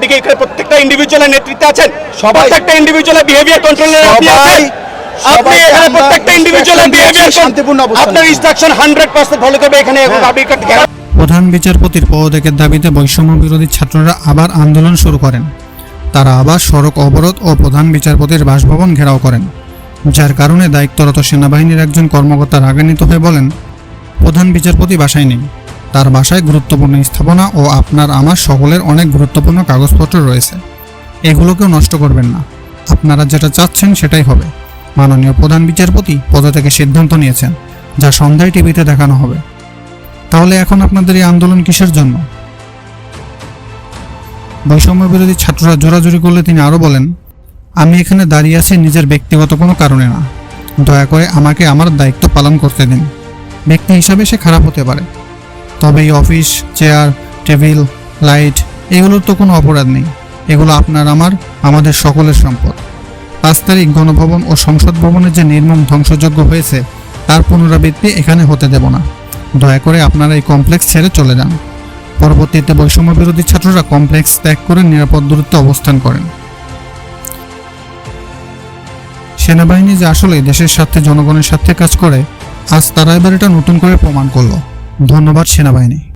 আপনি কি এখানে প্রত্যেকটা ইন্ডিভিজুয়ালের নেতৃত্বে আছেন সবাই- প্রত্যেকটা ইন্ডিভিজুয়ালের বিহেভিয়ার কন্ট্রোলার আপনি আছেন আপনি এখানে প্রত্যেকটা ইন্ডিভিজুয়ালের instruction বিহেভিয়ার শান্তিপূর্ণ অবস্থান আপনার। ইনস্ট্রাকশন হান্ড্রেড পার্সেন্ট ফলো করবে এখানে হ্যাঁ। আপনি ঘেরাও প্রধান বিচারপতির পদত্যাগের দাবিতে বৈষম্য বিরোধী ছাত্ররা আবার আন্দোলন শুরু করেন তারা আবার সড়ক অবরোধ ও প্রধান বিচারপতির বাসভবন ঘেরাও করেন যার কারণে দায়িত্বরত সেনাবাহিনীর একজন কর্মকর্তা রাগান্বিত হয়ে বলেন প্রধান বিচারপতি বাসায় নেই তার বাসায় গুরুত্বপূর্ণ স্থাপনা ও আপনার আমার সকলের অনেক গুরুত্বপূর্ণ কাগজপত্র রয়েছে। এগুলোকেও নষ্ট করবেন না। আপনারা যেটা চাচ্ছেন সেটাই হবে। মাননীয় প্রধান বিচারপতি পদত্যাগের সিদ্ধান্ত নিয়েছেন, যা সন্ধ্যায় টিভিতে দেখানো হবে। তাহলে এখন আপনাদের এই আন্দোলন কিসের জন্য? বৈষম্য বিরোধী ছাত্ররা জোরাজুরি করলে তিনি আরও বলেন, আমি এখানে দাঁড়িয়ে আছি নিজের ব্যক্তিগত কোনো কারণে না। দয়া করে আমাকে আমার দায়িত্ব পালন করতে দিন। ব্যক্তি হিসাবে সে খারাপ হতে পারে। তবে এই অফিস, চেয়ার, টেবিল, লাইট, এগুলোর তো কোনো অপরাধ নেই। এগুলো আপনার, আমার, আমাদের সকলের সম্পদ। পাঁচ তারিখ গণভবন ও সংসদ ভবনের যে নির্মম ধ্বংসযজ্ঞ হয়েছে, তার পুনরাবৃত্তি এখানে হতে দেব না। দয়া করে আপনারা এই কমপ্লেক্স ছেড়ে চলে যান। পরবর্তীতে বৈষম্য বিরোধী ছাত্ররা কমপ্লেক্স ত্যাগ করে নিরাপদ দূরত্বে অবস্থান করেন। সেনাবাহিনী যে আসলে দেশের স্বার্থে, জনগণের স্বার্থে কাজ করে, আজ তারা এবার এটা নতুন করে প্রমাণ করল। ধন্যবাদ সেনাবাহিনী।